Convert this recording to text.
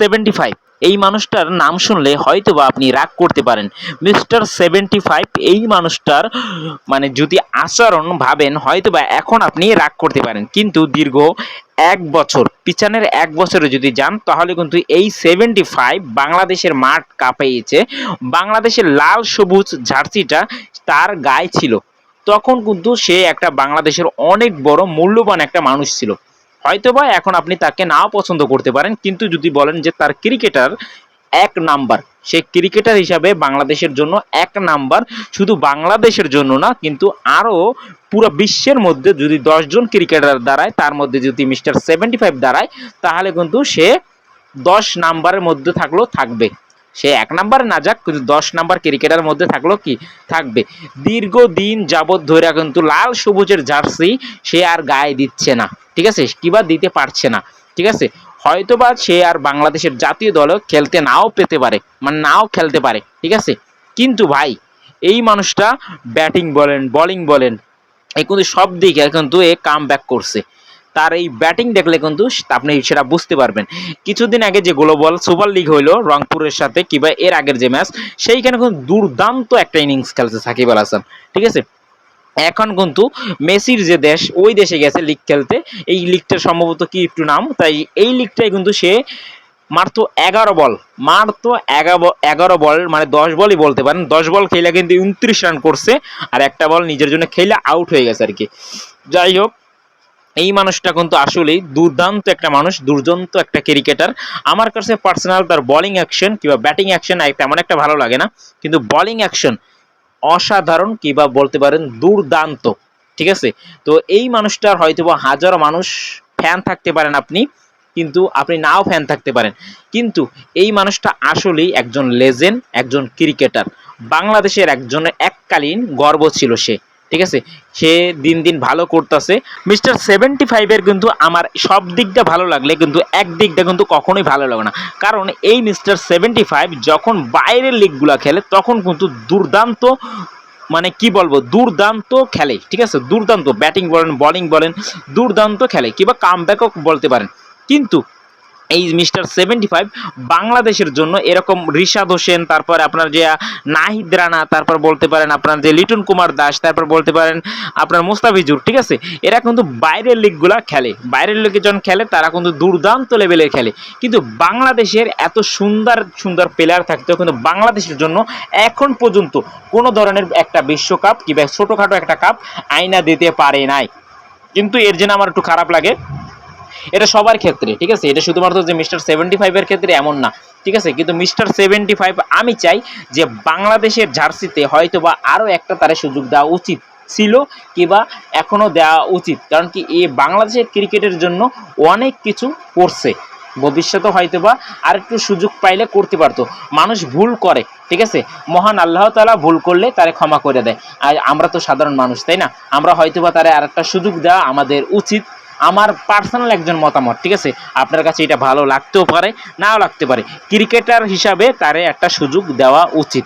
Seventy five এই মানুষটার নাম শুনলে হয়তো বা আপনি রাগ করতে পারেন। মিস্টার সেভেন্টি ফাইভ এই মানুষটার মানে যদি আচরণ ভাবেন হয়তো বা এখন আপনি রাগ করতে পারেন। কিন্তু দীর্ঘ এক বছর, পিছনের এক বছরে যদি যান, তাহলে কিন্তু এই সেভেন্টি ফাইভ বাংলাদেশের মাঠ কাঁপিয়েছে বাংলাদেশের লাল সবুজ জার্সিটা তার গায়ে ছিল। তখন কিন্তু সে একটা বাংলাদেশের অনেক বড়, মূল্যবান একটা মানুষ ছিল। হয়তোবা এখন আপনি তাকে নাও পছন্দ করতে পারেন, কিন্তু যদি বলেন যে তার ক্রিকেটার এক নাম্বার, সে ক্রিকেটার হিসাবে বাংলাদেশের জন্য এক নাম্বার, শুধু বাংলাদেশের জন্য না, কিন্তু আরও পুরো বিশ্বের মধ্যে যদি দশজন ক্রিকেটার দাঁড়ায়, তার মধ্যে যদি মিস্টার সেভেন্টি ফাইভ দাঁড়ায়, তাহলে কিন্তু সে দশ নাম্বারের মধ্যে থাকলেও থাকবে। সে এক নাম্বারে, না যাক, কিন্তু দশ নাম্বার ক্রিকেটার মধ্যে থাকল কি? থাকবে। দীর্ঘদিন যাবৎ ধরে কিন্তু লাল সবুজের জার্সি সে আর গায়ে দিচ্ছে না, ঠিক আছে? কিবা দিতে পারছে না, ঠিক আছে? হয়তোবা সে আর বাংলাদেশের জাতীয় দলে খেলতে নাও পেতে পারে মানে নাও খেলতে পারে, ঠিক আছে? কিন্তু ভাই, এই মানুষটা ব্যাটিং বলেন, বোলিং বলেন এই কিন্তু সব দিকে কিন্তু এ কাম ব্যাক করছে। তার এই ব্যাটিং দেখলে কিন্তু আপনি সেটা বুঝতে পারবেন। কিছুদিন আগে যে গ্লোবাল সুপার লিগ হইল রংপুরের সাথে কিংবা এর আগের যে ম্যাচ, সেইখানে কিন্তু দুর্দান্ত একটা ইনিংস খেলছে সাকিব আল হাসান, ঠিক আছে? এখন কিন্তু মেসির যে দেশ, ওই দেশে গেছে লিগ খেলতে। এই লিগটার সম্ভবত কি একটু নাম? তাই এই লিগটাই কিন্তু সে মারতো এগারো বল, মারতো এগারো বল মানে দশ বলই বলতে পারেন। দশ বল খেলে কিন্তু উনত্রিশ রান করছে, আর একটা বল নিজের জন্য খেলে আউট হয়ে গেছে আর কি। যাই হোক এই মানুষটা কিন্তু আসলেই দুর্দান্ত একটা মানুষ দুর্দান্ত একটা ক্রিকেটার আমার কাছে পার্সোনাল তার বোলিং অ্যাকশন কিংবা ব্যাটিং অ্যাকশন তেমন একটা ভালো লাগে না। কিন্তু বোলিং অ্যাকশন অসাধারণ কিংবা বলতে পারেন দুর্দান্ত, ঠিক আছে? তো এই মানুষটার হয়তোবা হাজারো মানুষ ফ্যান থাকতে পারেন আপনি, কিন্তু আপনি নাও ফ্যান থাকতে পারেন। কিন্তু এই মানুষটা আসলেই একজন লেজেন্ড একজন ক্রিকেটার বাংলাদেশের একজনের এককালীন গর্ব ছিল সে। ঠিক আছে? সে দিন দিন ভালো করতেছে। মিস্টার সেভেন্টি ফাইভের কিন্তু আমার সব দিকটা ভালো লাগলে কিন্তু এক দিকটা কিন্তু কখনোই ভালো লাগে না। কারণ এই মিস্টার সেভেন্টি ফাইভ যখন বাইরের লিগগুলো খেলে, তখন কিন্তু দুর্দান্ত মানে কি বলব, দুর্দান্ত খেলে, ঠিক আছে? দুর্দান্ত ব্যাটিং বলেন বলিং বলেন, দুর্দান্ত খেলে, কিংবা কাম বলতে পারেন। কিন্তু এই মিস্টার সেভেন্টি ফাইভ বাংলাদেশের জন্য এরকম রিশাদ হোসেন, তারপর আপনার যে নাহিদ রানা, তারপর বলতে পারেন আপনার যে লিটন কুমার দাস, তারপর বলতে পারেন আপনার মুস্তাফিজুর, ঠিক আছে? এরা কিন্তু বাইরের লিগগুলা খেলে। বাইরের লিগে যখন খেলে, তারা কিন্তু দুর্দান্ত লেভেলে খেলে। কিন্তু বাংলাদেশের এত সুন্দর সুন্দর প্লেয়ার থাকতেও কিন্তু বাংলাদেশের জন্য এখন পর্যন্ত কোনো ধরনের একটা বিশ্বকাপ কিংবা ছোটোখাটো একটা কাপ আয়না দিতে পারে নাই। কিন্তু এর জন্য আমার একটু খারাপ লাগে। এটা সবার ক্ষেত্রে, ঠিক আছে? এটা শুধুমাত্র যে মিস্টার সেভেন্টি ফাইভের ক্ষেত্রে এমন না, ঠিক আছে? কিন্তু মিস্টার সেভেন্টি ফাইভ আমি চাই যে বাংলাদেশের জার্সিতে হয়তো বা আরও একটা তারে সুযোগ দেওয়া উচিত ছিল কিংবা এখনও দেওয়া উচিত। কারণ কি, এ বাংলাদেশের ক্রিকেটের জন্য অনেক কিছু করছে। ভবিষ্যতে হয়তো বা আরেকটু সুযোগ পাইলে করতে পারতো। মানুষ ভুল করে, ঠিক আছে? মহান আল্লাহ তালা ভুল করলে তারে ক্ষমা করে দেয়। আর আমরা তো সাধারণ মানুষ, তাই না? আমরা হয়তো বা তারা আরেকটা সুযোগ দেওয়া আমাদের উচিত। আমার পার্সোনাল একজন মতামত, ঠিক আছে? আপনার কাছে এটা ভালো লাগতেও পারে, নাও লাগতে পারে। ক্রিকেটার হিসাবে তারে একটা সুযোগ দেওয়া উচিত।